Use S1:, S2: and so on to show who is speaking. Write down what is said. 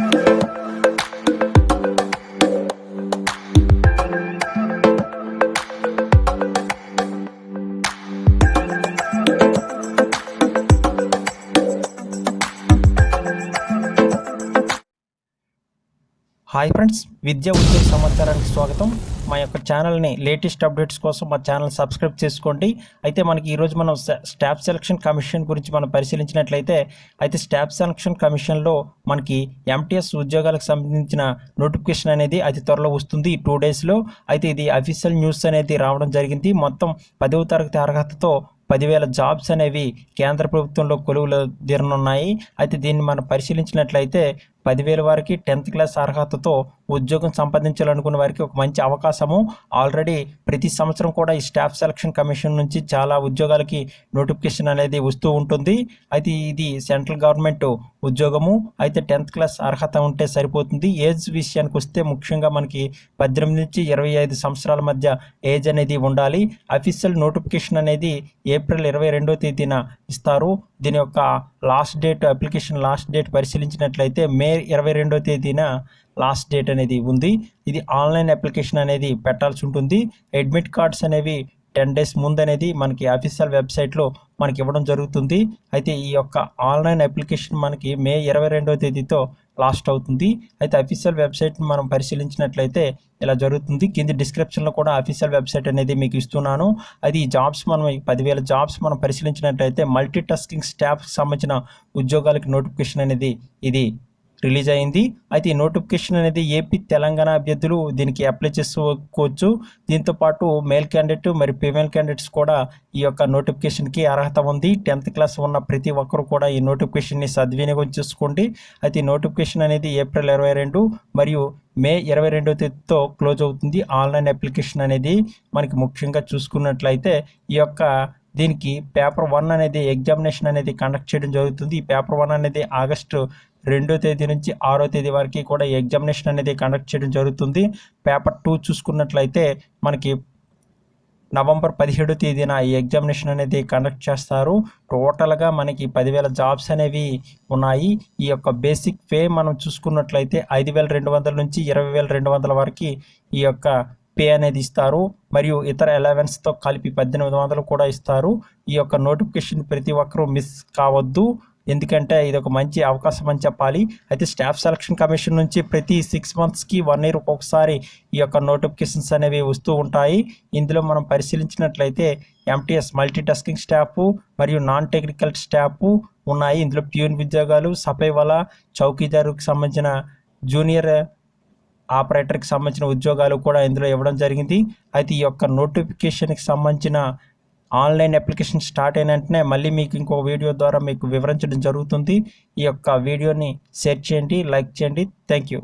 S1: Thank you. Hi friends విద్యా ఉద్యోగ సమాచారానికి స్వాగతం. మా యొక్క ఛానల్ని లేటెస్ట్ అప్డేట్స్ కోసం మా ఛానల్ సబ్స్క్రైబ్ చేసుకోండి. అయితే మనకి ఈరోజు మనం స్టాఫ్ సెలక్షన్ కమిషన్ గురించి మనం పరిశీలించినట్లయితే అయితే స్టాఫ్ సెలక్షన్ కమిషన్లో మనకి ఎంటీఎస్ ఉద్యోగాలకు సంబంధించిన నోటిఫికేషన్ అనేది అతి త్వరలో వస్తుంది ఈ టూ డేస్లో. అయితే ఇది అఫీషియల్ న్యూస్ అనేది రావడం జరిగింది. మొత్తం పదవ తరగతి అర్హతతో పదివేల జాబ్స్ అనేవి కేంద్ర ప్రభుత్వంలో కొలువులు తీరనున్నాయి. అయితే దీన్ని మనం పరిశీలించినట్లయితే పదివేల వారికి టెన్త్ క్లాస్ అర్హతతో ఉద్యోగం సంపాదించాలనుకున్న వారికి ఒక మంచి అవకాశము. ఆల్రెడీ ప్రతి సంవత్సరం కూడా ఈ స్టాఫ్ సెలక్షన్ కమిషన్ నుంచి చాలా ఉద్యోగాలకి నోటిఫికేషన్ అనేది వస్తూ ఉంటుంది. అయితే ఇది సెంట్రల్ గవర్నమెంట్ ఉద్యోగము. అయితే టెన్త్ క్లాస్ అర్హత ఉంటే సరిపోతుంది. ఏజ్ విషయానికి వస్తే ముఖ్యంగా మనకి పద్దెనిమిది నుంచి ఇరవై ఐదు సంవత్సరాల మధ్య ఏజ్ అనేది ఉండాలి. అఫీషియల్ నోటిఫికేషన్ అనేది ఏప్రిల్ ఇరవై రెండో తేదీన ఇస్తారు. దీని యొక్క last date application last date పరిశీలించినట్లయితే మే ఇరవై రెండో తేదీన లాస్ట్ డేట్ అనేది ఉంది. ఇది ఆన్లైన్ అప్లికేషన్ అనేది పెట్టాల్సి ఉంటుంది. అడ్మిట్ కార్డ్స్ అనేవి టెన్ డేస్ ముందు అనేది మనకి అఫీషియల్ వెబ్సైట్లో మనకి ఇవ్వడం జరుగుతుంది. అయితే ఈ యొక్క ఆన్లైన్ అప్లికేషన్ మనకి మే ఇరవై రెండవ తేదీతో లాస్ట్ అవుతుంది. అయితే అఫీషియల్ వెబ్సైట్ మనం పరిశీలించినట్లయితే ఇలా జరుగుతుంది. కింది డిస్క్రిప్షన్లో కూడా అఫీషియల్ వెబ్సైట్ అనేది మీకు ఇస్తున్నాను. అది ఈ జాబ్స్ మనం పదివేల జాబ్స్ మనం పరిశీలించినట్లయితే మల్టీ టాస్కింగ్ స్టాఫ్కి సంబంధించిన ఉద్యోగాలకి నోటిఫికేషన్ అనేది ఇది రిలీజ్ అయింది. అయితే ఈ నోటిఫికేషన్ అనేది ఏపీ తెలంగాణ అభ్యర్థులు దీనికి అప్లై చేసుకోవచ్చు. దీంతో పాటు మేల్ క్యాండిడేట్ మరి ఫీమేల్ క్యాండిడేట్స్ కూడా ఈ యొక్క నోటిఫికేషన్కి అర్హత ఉంది. టెన్త్ క్లాస్ ఉన్న ప్రతి ఒక్కరు కూడా ఈ నోటిఫికేషన్ని సద్వినియోగం చేసుకోండి. అయితే ఈ నోటిఫికేషన్ అనేది ఏప్రిల్ ఇరవై రెండు మరియు మే ఇరవై రెండో తేదీతో క్లోజ్ అవుతుంది. ఆన్లైన్ అప్లికేషన్ అనేది మనకి ముఖ్యంగా చూసుకున్నట్లయితే ఈ యొక్క దీనికి పేపర్ వన్ అనేది ఎగ్జామినేషన్ అనేది కండక్ట్ చేయడం జరుగుతుంది. ఈ పేపర్ వన్ అనేది ఆగస్టు రెండో తేదీ నుంచి ఆరో తేదీ వరకు కూడా ఎగ్జామినేషన్ అనేది కండక్ట్ చేయడం జరుగుతుంది. పేపర్ టూ చూసుకున్నట్లయితే మనకి నవంబర్ పదిహేడో తేదీన ఈ ఎగ్జామినేషన్ అనేది కండక్ట్ చేస్తారు. టోటల్గా మనకి పదివేల జాబ్స్ అనేవి ఉన్నాయి. ఈ యొక్క బేసిక్ పే మనం చూసుకున్నట్లయితే ఐదు వేల రెండు వందల నుంచి ఇరవై వేల రెండు వందల వరకు ఈ యొక్క పే అనేది ఇస్తారు. మరియు ఇతర అలవెన్స్తో కలిపి పద్దెనిమిది వందలు కూడా ఇస్తారు. ఈ యొక్క నోటిఫికేషన్ ప్రతి ఒక్కరూ మిస్ కావద్దు. ఎందుకంటే ఇది ఒక మంచి అవకాశం అని చెప్పాలి. అయితే స్టాఫ్ సెలక్షన్ కమిషన్ నుంచి ప్రతి సిక్స్ మంత్స్కి వన్ ఇయర్ ఒకసారి ఈ యొక్క నోటిఫికేషన్స్ అనేవి వస్తూ ఉంటాయి. ఇందులో మనం పరిశీలించినట్లయితే ఎంటీఎస్ మల్టీ టాస్కింగ్ స్టాఫ్ మరియు నాన్ టెక్నికల్ స్టాఫ్ ఉన్నాయి. ఇందులో ప్యూన్ ఉద్యోగాలు సపైవల చౌకీదారుకి సంబంధించిన జూనియర్ ఆపరేటర్కి సంబంధించిన ఉద్యోగాలు కూడా ఇందులో ఇవ్వడం జరిగింది. అయితే ఈ యొక్క నోటిఫికేషన్కి సంబంధించిన ఆన్లైన్ అప్లికేషన్ స్టార్ట్ అయిన వెంటనే మళ్ళీ మీకు ఇంకో వీడియో ద్వారా మీకు వివరించడం జరుగుతుంది. ఈ యొక్క వీడియోని షేర్ చేయండి లైక్ చేయండి. Thank you